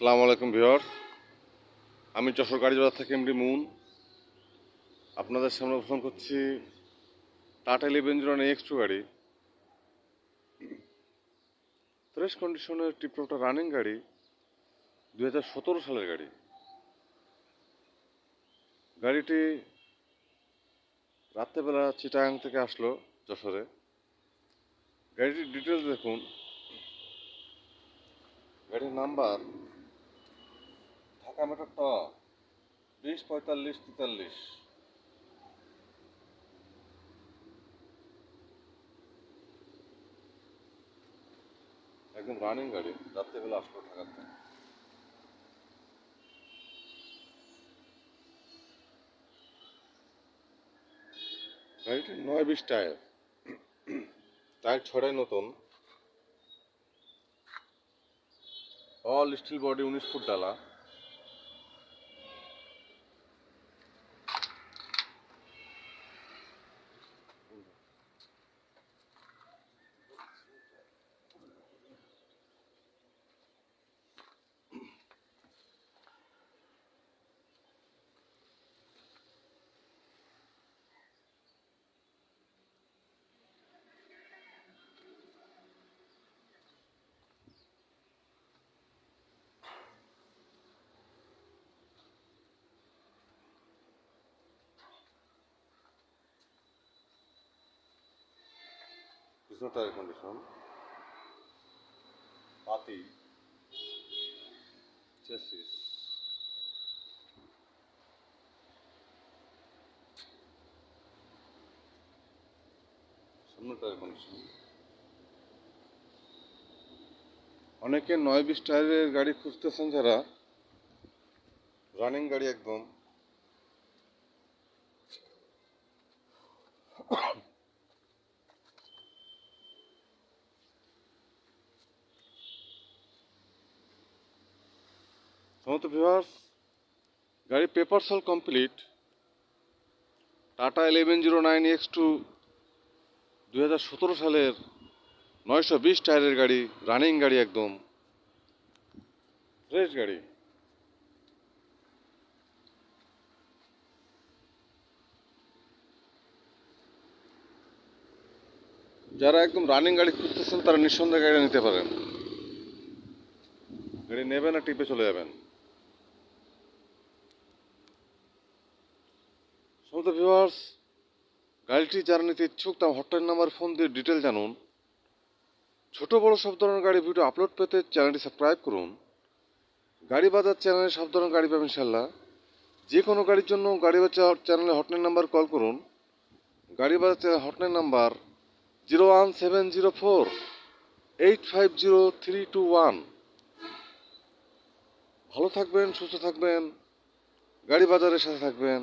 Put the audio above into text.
সালাম আলাইকুম ভিওর আমি যশোর বাজার থেকে এমডি মুন। আপনাদের সামনে উপস্থাপন করছি Tata eleven zero X two গাড়ি। ফ্রেশ কন্ডিশনের টিপটপটা রানিং গাড়ি দু হাজার সতেরো সালের গাড়ি। গাড়িটি রাত্রেবেলা চিটাগাং থেকে আসলো যশোরে। গাড়িটির ডিটেলস দেখুন। গাড়ির নাম্বার মেট্রো ট বিশ, পঁয়তাল্লিশ, তেতাল্লিশ। একদম রানিং গাড়ি, রাত্রেবেলা আসলো ঢাকাতে গাড়িটি নয় বিশ টায়ার টায়ার ছড়াই নতুন। অল স্টিল বডি উনিশ ফুট ডালা। পিছনে টায়ার কন্ডিশন পাতি চেসিস সামনে টায়ার কন্ডিশন অনেকে নয় বিশ টায়ারের গাড়ি খুঁজতেছেন যারা। রানিং গাড়ি একদম। সমস্ত ভিউয়ার্স গাড়ি পেপার সল complete Tata eleven zero nine X two দু হাজার সতেরো সালের নয়শো বিশ টায়ারের গাড়ি রানিং গাড়ি একদম ফ্রেশ গাড়ি। যারা একদম রানিং গাড়ি খুঁজতেছেন, তারা নিঃসন্দেহে গাড়ি নিতে পারেন। গাড়ি নেবেন আর টিপে চলে যাবেন। সমস্ত ভিউয়ার্স, গাড়িটি যারা নিতে ইচ্ছুক তা হটলাইন নাম্বার ফোন দিয়ে ডিটেল জানুন। ছোট বড় সব ধরনের গাড়ি ভিডিও আপলোড পেতে চ্যানেলটি সাবস্ক্রাইব করুন। গাড়ি বাজার চ্যানেলে সব ধরনের গাড়ি পাবেন ইনশাল্লাহ যে কোনো গাড়ির জন্য গাড়ি বাজার চ্যানেলে হটলাইন নাম্বার কল করুন। গাড়ি বাজার channel hotline number zero one seven zero four eight five zero three two one ভালো থাকবেন, সুস্থ থাকবেন, গাড়ি বাজারের সাথে থাকবেন।